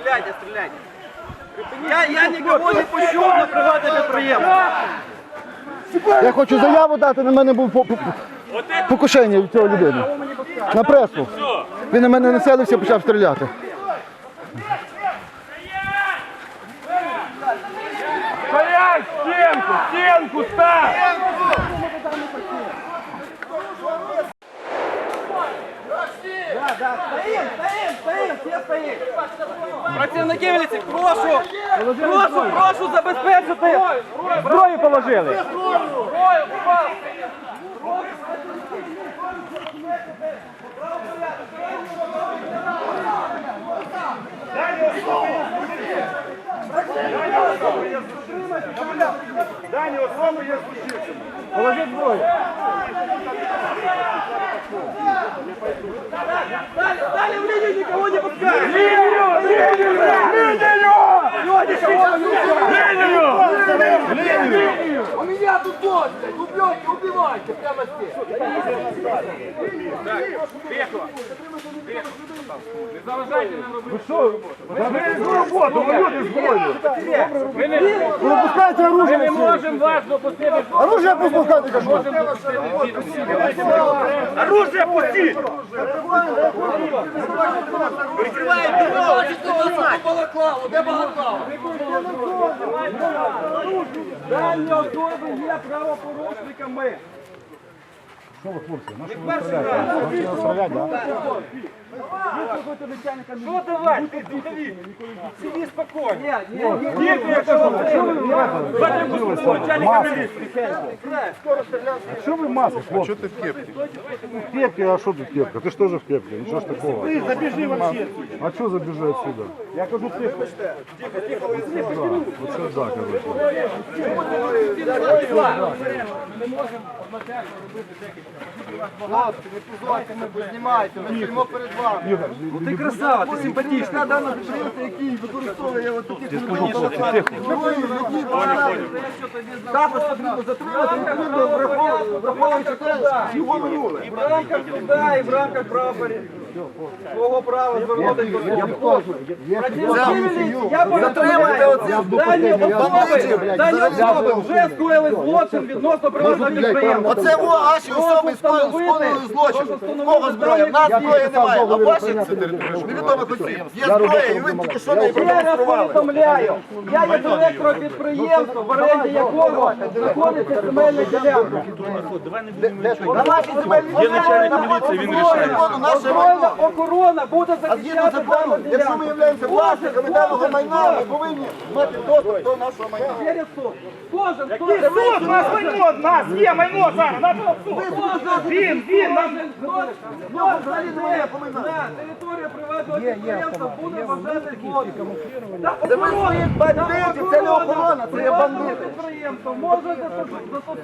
Стреляйте, стреляйте. Я, я никого не пущу на приватне підприємство. Я хочу заяву дати, на мене був по- по- покушення від цього людини. На пресу. Він на мене населився, почав стріляти. Стоять! Стенку! Стенку ставь! Працівники міліції, прошу, прошу, прошу забезпечити. Зброю положили! Дані особи є злочинцем. Положи зброю. Далі, в лінію нікого не пускай. Лінію! Лінію! Лінію! Лінію! У меня тут дочь, убьете, убивайте прямо здесь. Заберіть роботу, ви люди зброю! Ми не, Пропускайте ми оружие! не можемо вас допустити. Оружие пропускайте, кажу! Оружие пустіть! Балаклаву, де балаклава? Дані особи є правопорушниками. Що давай? Сиди спокійно. Ні, ні, ні. Діти, я кажу, що ви Заднім начальника міліції. Що ви маски, хлопці? Що ти в кепці? В кепке, а що тут кепка? Ти ж теж в кепке, нічого ж такого. Ти забіжи вообще. А що забіжи отсюда? Я кажу, тихо. Тихо, тихо, Оце да, короче. Хлопці, не позорте, ми познімайте, ми стоїмо перед вами. Ти красава, ти симпатична. Дана підприємця, який використовує от такі Також потрібно затримати, потрібно враховуючи те, його минуле. І в рамках суда, і в рамках права свого права звернутися до суду. Я Затримайте оцих Дані особи, дані особи вже скоїли злочин відносно приватного підприємства. Оце во ваші особи скоїли злочин. Кого зброя? В нас зброї немає, а ваших це невідомо косі. Є зброя, і ви тільки що не Ще раз повідомляю, я є директором підприємства, в оренді якого знаходиться земельна ділянка. На нашій земельній ділянці Він рішає. Озброєна охорона буде А згідно захищати дану закону, якщо ми ділянку. являємося власниками даного майна, ми повинні мати доступ до нашого майна. Через суд. Кожен, хто Який суд? У нас майно, у нас є майно зараз, на суд. Він, він, нам Кожен взагалі немає помина. На території приватного підприємства буде вважати злочин. Та Це ми охорона, бандити, це не охорона, це є бандити. підприємство може застосувати